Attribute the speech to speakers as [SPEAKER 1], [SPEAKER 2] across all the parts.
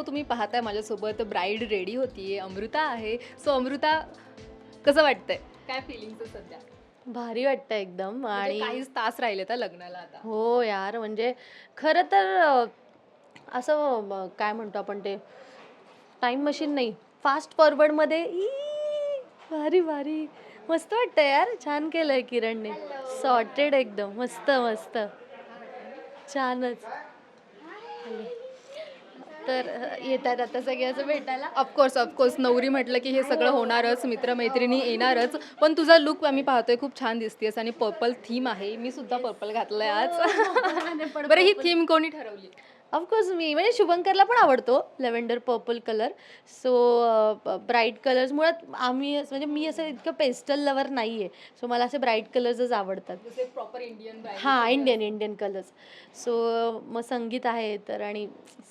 [SPEAKER 1] So तुम्ही पाहताय माझ्यासोबत ब्राईड रेडी होतीये अमृता आहे. सो अमृता कसं वाटतंय? काय फिलिंग सध्या?
[SPEAKER 2] भारी वाटतं एकदम
[SPEAKER 1] म्हणजे
[SPEAKER 2] आणि
[SPEAKER 1] काहीच तास राहिले तर लग्नाला आता.
[SPEAKER 2] हो यार म्हणजे खरं तर असं काय म्हणतो आपण ते टाइम मशीन नाही फास्ट फॉरवर्डमध्ये ई, भारी भारी. मस्त वाटतं यार छान केलंय किरणने. सॉर्टेड एकदम मस्त मस्त. छानच. तर येतात आता सगळे असं भेटायला
[SPEAKER 1] ऑफकोर्स ऑफकोर्स नवरी म्हटलं की हे सगळं होणारच मित्रमैत्रिणी येणारच पण तुझा लुक आम्ही पाहतोय खूप छान दिसतेस आणि पर्पल थीम आहे मी सुद्धा पर्पल घातलंय आज बरं ही थीम कोणी ठरवली
[SPEAKER 2] ऑफकोर्स मी म्हणजे शुभंकरला पण आवडतो lavender purple colour. So bright colours मुळात आम्ही म्हणजे मी असं इतकं पेस्टल लवर नाही आहे सो मला असे ब्राईट कलर्सच आवडतात.
[SPEAKER 1] प्रॉपर इंडियन
[SPEAKER 2] हां इंडियन इंडियन कलर्स सो मग संगीत आहे तर आणि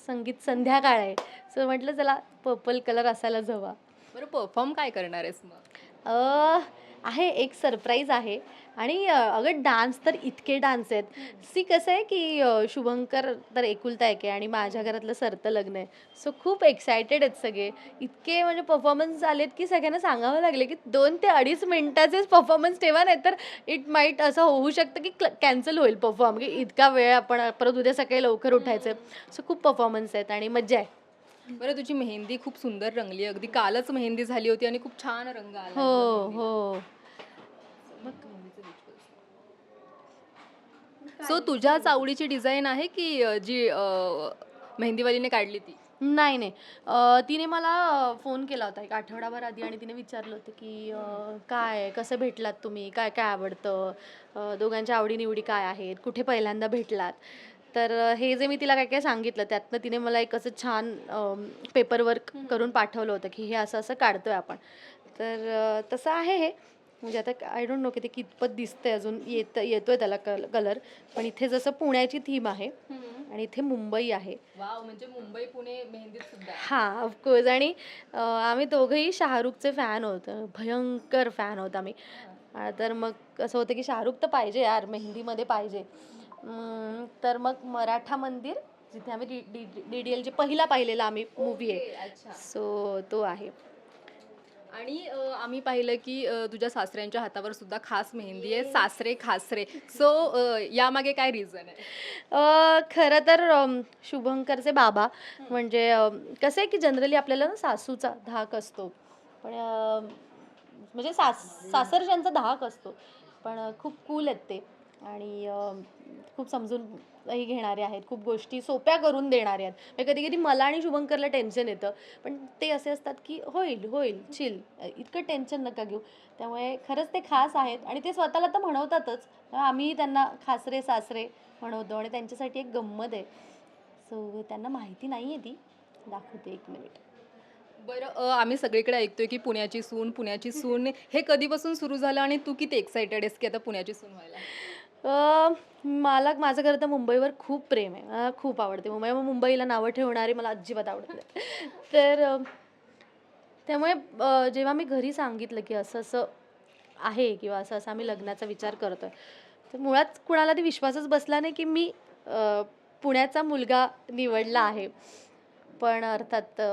[SPEAKER 2] संगीत संध्याकाळ आहे. सो म्हटलं चला पर्पल कलर असायलाच हवा.
[SPEAKER 1] बरं परफॉर्म काय करणार आहेस मग?
[SPEAKER 2] आहे एक सरप्राईज आहे. आणि अगं डान्स तर इतके डान्स आहेत. सी कसं आहे की शुभंकर तर एकुलता एक आहे आणि माझ्या घरातलं सरतं लग्न आहे. सो खूप एक्सायटेड आहेत सगळे. इतके म्हणजे परफॉर्मन्स आलेत की सगळ्यांना सांगावं लागले की दोन ते अडीच मिनटाचेच परफॉर्मन्स ठेवा नाही तर इट माईट असं होऊ शकतं की कॅन्सल होईल परफॉर्म म्हणजे की इतका वेळ आपण परत उद्या सकाळी लवकर उठायचं. सो खूप परफॉर्मन्स आहेत आणि मज्जा आहे.
[SPEAKER 1] बरं तुझी मेहंदी खूप सुंदर रंगली अगदी कालच मेहंदी झाली होती आणि खूप छान रंग आला
[SPEAKER 2] हो हो.
[SPEAKER 1] सो तुझ्याच आवडीची डिझाईन आहे की अ, जी अ, मेहंदीवालीने काढली ती?
[SPEAKER 2] नाही नाही. अं, तिने मला फोन केला होता एक आठवडाभर आधी आणि तिने विचारलं होतं की अं, काय कसं भेटलात तुम्ही? काय काय आवडतं? अं, दोघांच्या आवडीनिवडी काय आहेत? कुठे पहिल्यांदा भेटलात? तर हे जे मी तिला काय काय सांगितलं त्यातनं तिने मला एक असं छान पेपर वर्क करून पाठवलं होतं की हे असं असं काढतोय आपण. तर तसं आहे हे. म्हणजे आता आय डोंट नो की ते कितपत दिसतंय अजून येत येतोय त्याला कल कलर पण इथे जसं पुण्याची थीम आहे आणि इथे मुंबई आहे.
[SPEAKER 1] म्हणजे मुंबई पुणे सुद्धा.
[SPEAKER 2] हां ऑफकोर्स आणि आम्ही दोघंही शाहरुखचे फॅन होतो. भयंकर फॅन होत आम्ही. तर मग असं होतं की शाहरुख तर पाहिजे यार मेहंदीमध्ये पाहिजे. तर मग मराठा मंदिर जिथे आम्ही डी डी डी एलचे पहिला पाहिलेला आम्ही मूवी आहे. सो तो आहे.
[SPEAKER 1] आणि आम्ही पाहिलं की तुझ्या सासऱ्यांच्या हातावर सुद्धा खास मेहंदी आहे सासरे खासरे. सो यामागे काय रिझन आहे?
[SPEAKER 2] खरं तर शुभंकरचे बाबा म्हणजे कसं आहे की जनरली आपल्याला ना सासूचा धाक असतो. पण म्हणजे सास सासरच्यांचा धाक असतो. पण खूप कूल आहेत ते. आणि खूप समजूनही घेणारे आहेत खूप गोष्टी सोप्या करून देणारे आहेत. म्हणजे कधी कधी मला आणि शुभंकरला टेन्शन येतं पण ते असे असतात की होईल होईल चिल इतकं टेन्शन नका घेऊ. त्यामुळे खरंच ते खास आहेत आणि ते स्वतःला तर म्हणवतातच आम्ही त्यांना खासरे सासरे म्हणवतो आणि त्यांच्यासाठी एक गंमत आहे. सो त्यांना माहिती नाही आहे ती. दाखवते एक मिनिट
[SPEAKER 1] बरं आम्ही सगळीकडे ऐकतोय की पुण्याची सून पुण्याची सून. हे कधीपासून सुरू झालं आणि तू किती एक्सायटेड आहेस की आता पुण्याची सून व्हायला?
[SPEAKER 2] अ, मला माझं खरं तर मुंबईवर खूप प्रेम आहे. मला खूप आवडते मुंबई. मग मुंबईला नावं ठेवणारी मला अजिबात आवडत नाही. तर अ, त्यामुळे अ, जेव्हा मी घरी सांगितलं की असं असं आहे किंवा असं असं आम्ही लग्नाचा विचार करतोय तर मुळात कुणाला ते विश्वासच बसला नाही की मी अ, पुण्याचा मुलगा निवडला आहे. पण अर्थात अ,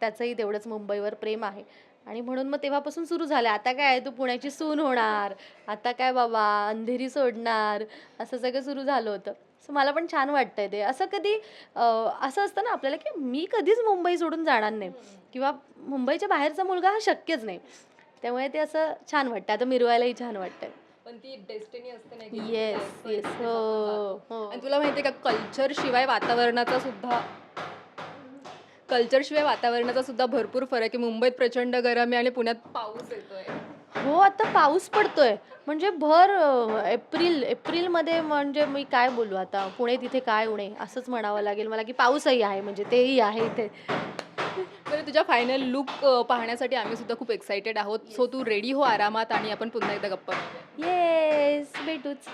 [SPEAKER 2] त्याचंही तेवढंच मुंबईवर प्रेम आहे. आणि म्हणून मग तेव्हापासून सुरू झालं. आता काय तू पुण्याची सून होणार. आता काय बाबा? अंधेरी सोडणार. असं सगळं सुरू झालं होतं. सो मला पण छान वाटतंय ते. असं कधी असं असतं ना आपल्याला की मी कधीच मुंबई सोडून जाणार नाही. किंवा मुंबईच्या बाहेरचा मुलगा हा शक्यच नाही. त्यामुळे ते असं छान वाटतं आता मिरवायलाही छान वाटतंय.
[SPEAKER 1] पण ती डेस्टिनी असते ना की
[SPEAKER 2] येस येस हो हो.
[SPEAKER 1] आणि तुला माहितीये का कल्चर शिवाय वातावरणाचा सुद्धा कल्चर शिवाय वातावरणाचा सुद्धा भरपूर फरक आहे. मुंबईत प्रचंड गरम आहे आणि पुण्यात पाऊस येतोय.
[SPEAKER 2] हो आता पाऊस पडतोय. म्हणजे भर अ, एप्रिल एप्रिलमध्ये म्हणजे मी काय बोलू आता? पुणे तिथे काय उणे? असंच म्हणावं लागेल मला की पाऊसही आहे म्हणजे तेही आहे इथे.
[SPEAKER 1] बरं तुझ्या फायनल लुक पाहण्यासाठी आम्ही सुद्धा खूप एक्सायटेड आहोत. सो तू रेडी हो आरामात आणि आपण पुन्हा एकदा गप्पा मारूया.
[SPEAKER 2] येस भेटूच.